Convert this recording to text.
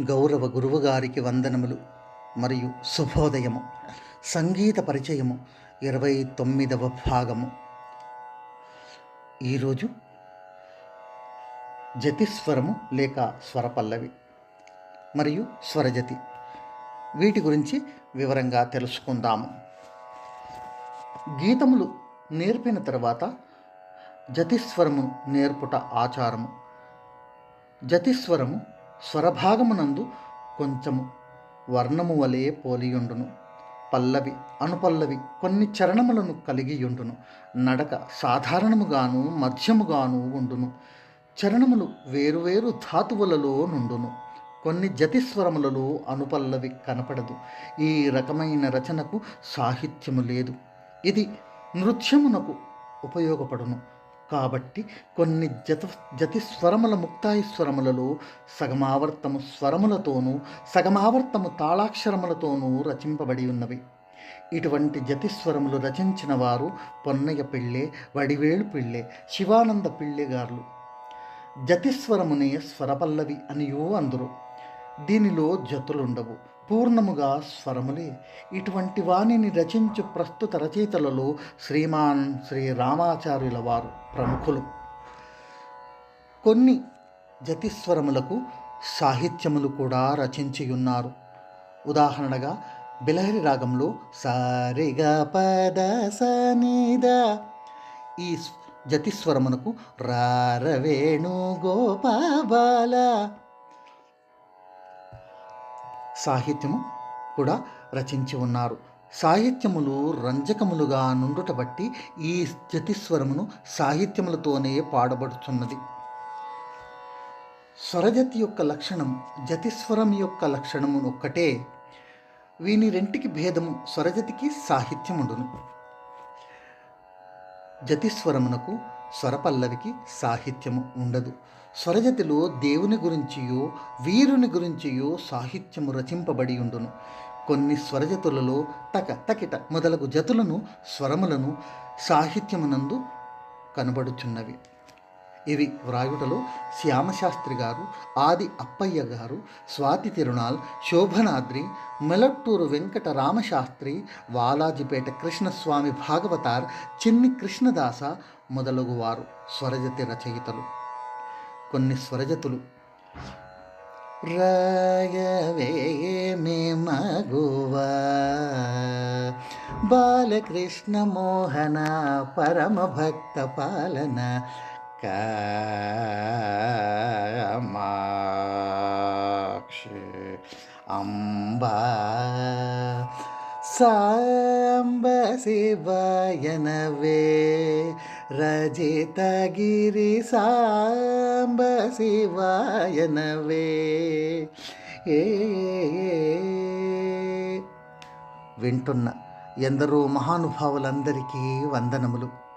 గౌరవ గురువుగారికి వందనములు మరియు శుభోదయము. సంగీత పరిచయము ఇరవై తొమ్మిదవ భాగము. ఈరోజు జతిస్వరము లేక స్వరపల్లవి మరియు స్వరజతి. వీటి గురించి వివరంగా తెలుసుకుందాము. గీతములు నేర్పిన తర్వాత జతిస్వరము నేర్పుట ఆచారము. జతిస్వరము స్వరభాగమునందు కొంచెము వర్ణము వలె పోలియుండును. పల్లవి అనుపల్లవి కొన్ని చరణములను కలిగియుండును. నడక సాధారణముగాను మధ్యముగాను ఉండును. చరణములు వేరువేరు ధాతువులలో నుండును. కొన్ని జతిస్వరములలో అనుపల్లవి కనపడదు. ఈ రకమైన రచనకు సాహిత్యము లేదు. ఇది నృత్యమునకు ఉపయోగపడును. కాబట్టి కొన్ని జత జతిస్వరముల ముక్తాయి స్వరములలో సగమావర్తము స్వరములతోనూ సగమావర్తము తాళాక్షరములతోనూ రచింపబడి ఉన్నవి. ఇటువంటి జతిస్వరములు రచించిన వారు పొన్నయ్య పిళ్ళే వడివేలు పిళ్ళే శివానంద పిళ్ళే గారులు. జతిస్వరమునే స్వరపల్లవి అనియో అందరు. దీనిలో జతులుండవు. పూర్ణముగా స్వరములే. ఇటువంటి వాణిని రచించు ప్రస్తుత రచయితలలో శ్రీమాన్ శ్రీ రామాచార్యుల వారు ప్రముఖులు. కొన్ని జతిస్వరములకు సాహిత్యములు కూడా రచించి ఉన్నారు ఉదాహరణగా బిలహరి రాగంలో సారిగా పద సనిద. ఈ జతిస్వరమునకు రారవేణు గోపాల సాహిత్యము కూడా రచించి ఉన్నారు. సాహిత్యములు రంజకములుగా నుండుట బట్టి ఈ జతిస్వరమును సాహిత్యములతోనే పాడబడుతున్నది స్వరజతి యొక్క లక్షణం జతిస్వరం యొక్క లక్షణము ఒక్కటే వీని రెంటికి భేదము స్వరజతికి సాహిత్యముండును. జతిస్వరమునకు స్వరపల్లవికి సాహిత్యము ఉండదు. స్వరజతిలో దేవుని గురించియో వీరుని గురించియో సాహిత్యము రచింపబడి ఉండును. కొన్ని స్వరజతులలో తక తకిట మొదలగు జతులను స్వరములను సాహిత్యమునందు కనబడుచున్నవి. ఇవి వ్రాయుటలో శ్యామశాస్త్రి గారు ఆది అప్పయ్య గారు స్వాతి తిరునాల్ శోభనాద్రి మెలట్టూరు వెంకట రామశాస్త్రి వాలాజిపేట కృష్ణస్వామి భాగవతార్ చిన్ని కృష్ణదాస మొదలగువారు స్వరజతి రచయితలు. కొన్ని స్వరజతులు. రాయవే మే మగువా బాలకృష్ణ మోహన పరమ భక్త పాలన కామాక్షి అంబా సాంబ శివాయనవే రజితగిరి సాంబ శివాయనవే. ఏ వింటున్న ఎందరో మహానుభావులందరికీ వందనములు.